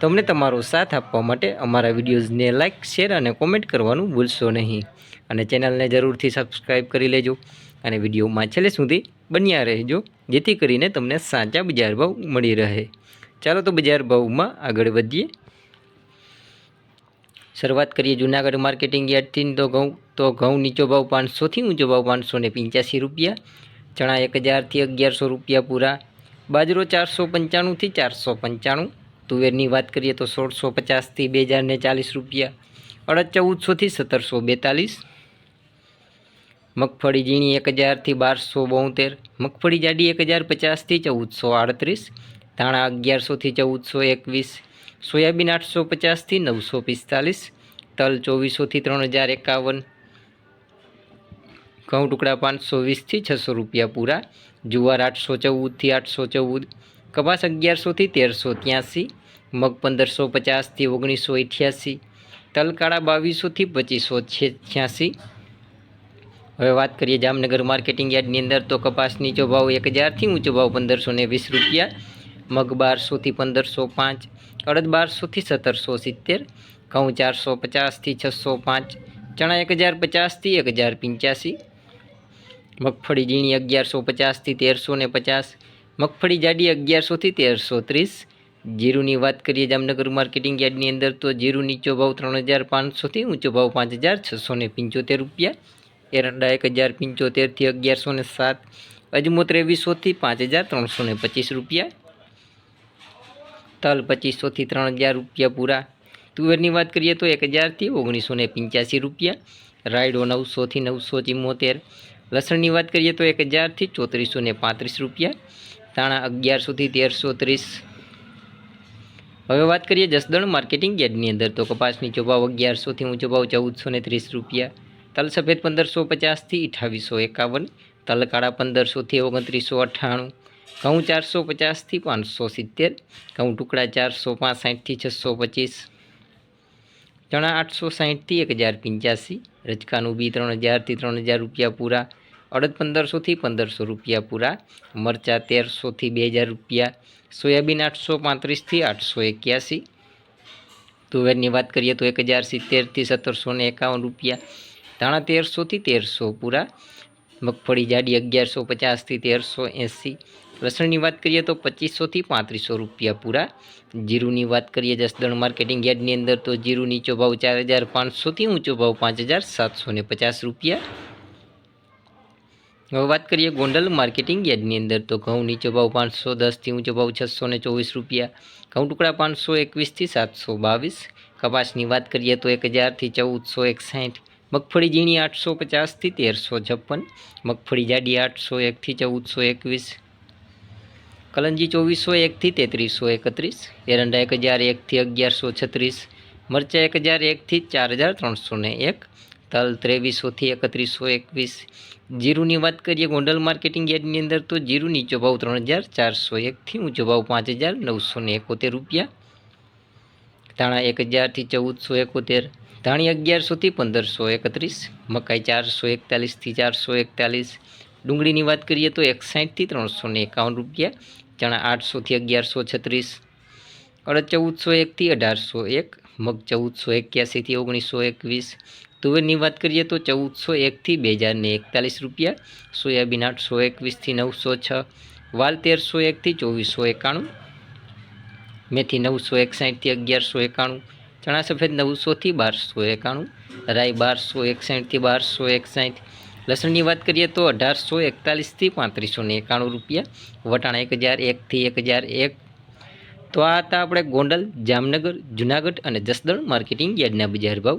તો અમને તમારો સાથ આપવા માટે અમારા વિડીયોઝને લાઇક શેર અને કોમેન્ટ કરવાનું ભૂલશો નહીં. અને ચેનલને જરૂરથી સબસ્ક્રાઈબ કરી લેજો અને વિડીયોમાં છેલ્લે સુધી બન્યા રહેજો, જેથી કરીને તમને સાચા બજાર ભાવ મળી રહે. ચાલો તો બજાર ભાવમાં આગળ વધીએ. શરૂઆત કરીએ જુનાગઢ માર્કેટિંગ યાર્ડથી. તો ઘઉં તો ઘઉં નીચો ભાવ પાંચસોથી ઊંચો ભાવ પાંચસો ને પંચ્યાસી રૂપિયા. ચણા એક હજારથી અગિયારસો રૂપિયા પૂરા. બાજરો ચારસો પંચાણુંથી ચારસો પંચાણું. તુવેરની વાત કરીએ તો સોળસો પચાસથી બે હજારને ચાલીસ રૂપિયા. અડદ ચૌદસોથી સત્તરસો બેતાલીસ. મગફળી ઝીણી એક હજારથી બારસો બોતેર. મગફળી જાડી એક હજાર પચાસથી ચૌદસો આડત્રીસ. ધાણા અગિયારસોથી ચૌદસો એકવીસ. સોયાબીન આઠસો પચાસથી નવસો પિસ્તાલીસ. તલ ચોવીસોથી ત્રણ હજાર એકાવન. ઘઉં ટુકડા પાંચસો વીસથી છસો રૂપિયા પૂરા. જુવાર આઠસો ચૌદથી આઠસો ચૌદ. કપાસ અગિયારસોથી તેરસો ત્યાંસી, મગ પંદરસો પચાસથી ઓગણીસો અઠ્યાસી, તલકાળા બાવીસોથી પચીસો છ્યાસી. હવે વાત કરીએ જામનગર માર્કેટિંગ યાર્ડની અંદર તો કપાસ નીચો ભાવ એક હજારથી ઊંચો ભાવ પંદરસો ને વીસ રૂપિયા, મગ બારસોથી પંદરસો પાંચ, અડદ બારસોથી સત્તરસો સિત્તેર, ઘઉં ચારસો પચાસથી છસો પાંચ, ચણા એક હજાર પચાસથી એક હજાર પંચ્યાસી, મગફળી ઝીણી અગિયારસો પચાસથી તેરસો ને પચાસ મગફળી જાડી અગિયારસોથી તેરસો ત્રીસ જીરુની વાત કરીએ જામનગર માર્કેટિંગ યાર્ડની અંદર, તો જીરું નીચો ભાવ ત્રણ હજાર પાંચસોથી ઊંચો ભાવ પાંચ હજાર છસો ને પંચોતેર રૂપિયા. એરંડા એક હજાર પંચોતેરથી અગિયારસો ને સાત. અજમો ત્રેવીસોથી પાંચ હજાર ત્રણસો ને પચીસ રૂપિયા. તલ પચીસોથી ત્રણ હજાર રૂપિયા પૂરા. તુવેરની વાત કરીએ તો એક હજારથી ઓગણીસો ને પંચ્યાસી રૂપિયા. રાયડો નવસોથી નવસો ચિમ્મોતેર. લસણની વાત કરીએ તો એક હજારથી ચોત્રીસો ને પાંત્રીસ રૂપિયા. ધાણા અગિયારસોથી તેરસો ત્રીસ. હવે વાત કરીએ જસદણ માર્કેટિંગ યાર્ડની અંદર તો કપાસની ચોભાવ અગિયારસોથી ઊંચો ભાવ ચૌદસો ને ત્રીસ રૂપિયા. તલ સફેદ પંદરસો પચાસથી અઠાવીસો એકાવન. તલ કાળા પંદરસોથી ઓગણત્રીસો અઠ્ઠાણું. ઘઉં ચારસો પચાસથી પાંચસો સિત્તેર. ઘઉં ટુકડા ચારસો પાંસઠથી છસો પચીસ. ચણા આઠસો સાહીઠથી એક હજાર પંચ્યાસી. રજકાનું બી ત્રણ હજારથી ત્રણ હજાર રૂપિયા પૂરા. અડદ પંદરસોથી પંદરસો રૂપિયા પૂરા, મરચાં તેરસોથી બે હજાર રૂપિયા, સોયાબીન આઠસો પાંત્રીસથી આઠસો એક્યાસી, તુવેરની વાત કરીએ તો એક હજાર સિત્તેરથી સત્તરસો ને એકાવન રૂપિયા, ધાણા તેરસોથી તેરસો પૂરા, મગફળી જાડી અગિયારસો પચાસથી તેરસો એંસી, લસણની વાત કરીએ તો પચીસોથી પાંત્રીસો રૂપિયા પૂરા, જીરુની વાત કરીએ જસદણ માર્કેટિંગ યાર્ડની અંદર તો જીરું નીચો ભાવ ચાર હજાર પાંચસોથી ઊંચો ભાવ પાંચ હજાર સાતસો ને પચાસ રૂપિયા હવે વાત કરીએ ગોંડલ માર્કેટિંગ યાર્ડની અંદર. તો ઘઉં નીચો પાંચસો દસથી ઊંચો ભાવ છસો ને ચોવીસ રૂપિયા. ઘઉં ટુકડા પાંચસો એકવીસથી સાતસો બાવીસ. કપાસની વાત કરીએ તો એક હજારથી ચૌદસો એકસાઠ. મગફળી ઝીણી આઠસો પચાસથી તેરસો છપ્પન. મગફળી જાડી આઠસો એકથી ચૌદસો એકવીસ. કલંજી ચોવીસો એકથી તેત્રીસો એકત્રીસ. એરંડા એક હજાર એકથી અગિયારસો છત્રીસ. મરચાં એક હજાર એકથી ચાર હજાર ત્રણસો ને એક. તલ ત્રેવીસોથી એકત્રીસો એકવીસ. જીરુની વાત કરીએ ગોંડલ માર્કેટિંગ યાર્ડની અંદર, તો જીરું નીચો ભાવ ત્રણ હજાર ચારસો એકથી ઊંચો ભાવ પાંચ હજાર નવસો ને એકોતેર રૂપિયા. ધાણા એક હજારથી ચૌદસો એકોતેર. ધાણી અગિયારસોથી પંદરસો એકત્રીસ. મકાઈ ચારસો એકતાલીસથી ચારસો એકતાલીસ. ડુંગળીની વાત કરીએ તો એકસાઠથી ત્રણસો ને એકાવન રૂપિયા. ચણા આઠસોથી અગિયારસો છત્રીસ. અડદ ચૌદસો એકથી અઢારસો એક. મગ ચૌદસો એક્યાસીથી ઓગણીસો એકવીસ. તુવેરની વાત કરીએ તો ચૌદસો એકથી બે હજારને એકતાલીસ રૂપિયા, સોયાબીન આઠસો એકવીસથી નવસો છ, વાલ તેરસો એકથી ચોવીસો એકાણું, મેથી નવસો એકસાઠથી અગિયારસો એકાણું, ચણા સફેદ નવસોથી બારસો એકાણું, રાઈ બારસો એકસાઠથી બારસો એકસાઠ, લસણની વાત કરીએ તો અઢારસો એકતાલીસથી પાંત્રીસો એકાણું રૂપિયા, વટાણા એક હજાર એકથી એક હજાર એક. તો આ હતા આપણે ગોંડલ, જામનગર, જુનાગઢ અને જસદણ માર્કેટિંગ યાર્ડના બજાર ભાવ.